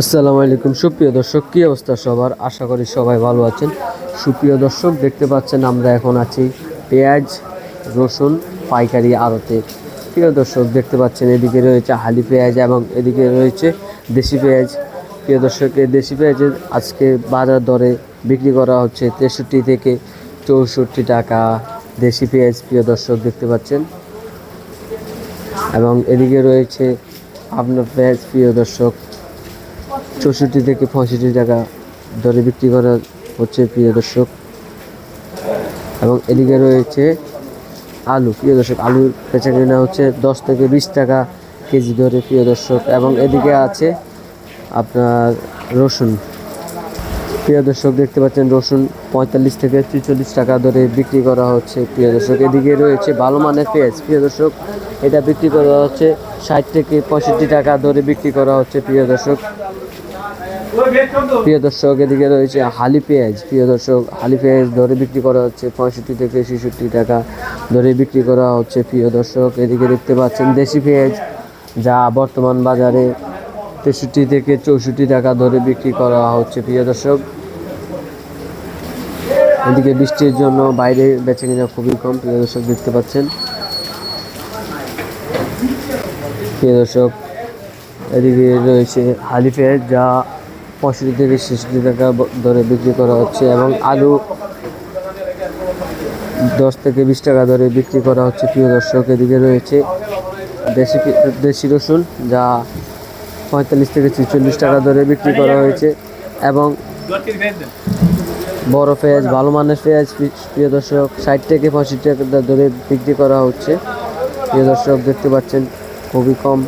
আসসালামু আলাইকুম। সুপ্রিয় দর্শক, কী অবস্থা সবার? আশা করি সবাই ভালো আছেন। সুপ্রিয় দর্শক, দেখতে পাচ্ছেন আমরা এখন আছি পেঁয়াজ, রসুন পাইকারি আড়তে। প্রিয় দর্শক, দেখতে পাচ্ছেন এদিকে রয়েছে হালি পেঁয়াজ এবং এদিকে রয়েছে দেশি পেঁয়াজ। প্রিয় দর্শক, এই দেশি পেঁয়াজের আজকে বাজার দরে বিক্রি করা হচ্ছে তেষট্টি থেকে চৌষট্টি টাকা দেশি পেঁয়াজ, প্রিয় দর্শক, দেখতে পাচ্ছেন। এবং এদিকে রয়েছে আপনার পেঁয়াজ, প্রিয় দর্শক। চৌষট্টি থেকে পঁয়ষট্টি টাকা দরে বিক্রি করা হচ্ছে, প্রিয় দর্শক। এবং এদিকে রয়েছে আলু, প্রিয় দর্শক, আলুর বেচা কেনা হচ্ছে দশ থেকে বিশ টাকা কেজি দরে, প্রিয় দর্শক। এবং এদিকে আছে আপনার রসুন। প্রিয় দর্শক, দেখতে পাচ্ছেন রসুন পঁয়তাল্লিশ থেকে ছেচল্লিশ টাকা দরে বিক্রি করা হচ্ছে। প্রিয় দর্শক, এদিকে রয়েছে ভালো মানের পেঁয়াজ। প্রিয় দর্শক, এটা বিক্রি করা হচ্ছে ষাট থেকে পঁয়ষট্টি টাকা দরে বিক্রি করা হচ্ছে, প্রিয় দর্শক। প্রিয় দর্শক, এদিকে রয়েছে হালি পেঁয়াজ। প্রিয় দর্শক, হালি পেঁয়াজ ধরে বিক্রি করা হচ্ছে পঁয়ষট্টি থেকে ছেষট্টি টাকা ধরে বিক্রি করা হচ্ছে, প্রিয় দর্শক। এদিকে দেখতে পাচ্ছেন দেশি পেঁয়াজ, যা বর্তমান বাজারে তেষট্টি থেকে চৌষট্টি টাকা ধরে বিক্রি করা হচ্ছে, প্রিয় দর্শক। এদিকে বৃষ্টির জন্য বাইরে বেচে কিনা খুবই কম, প্রিয় দর্শক দেখতে পাচ্ছেন। প্রিয় দর্শক, এদিকে রয়েছে হালি পেঁয়াজ যা পঁয়ষট্টি থেকে ছেষট্টি টাকা ধরে বিক্রি করা হচ্ছে এবং আলু দশ থেকে বিশ টাকা দরে বিক্রি করা হচ্ছে, প্রিয় দর্শক। এদিকে রয়েছে দেশি দেশি রসুন, যা পঁয়তাল্লিশ থেকে ছেচল্লিশ টাকা ধরে বিক্রি করা হয়েছে। এবং বড় পেঁয়াজ, ভালো মানের পেঁয়াজ, প্রিয় দর্শক, ষাট থেকে পঁয়ষট্টি টাকা ধরে বিক্রি করা হচ্ছে। প্রিয় দর্শক, দেখতে পাচ্ছেন, খুবই কম।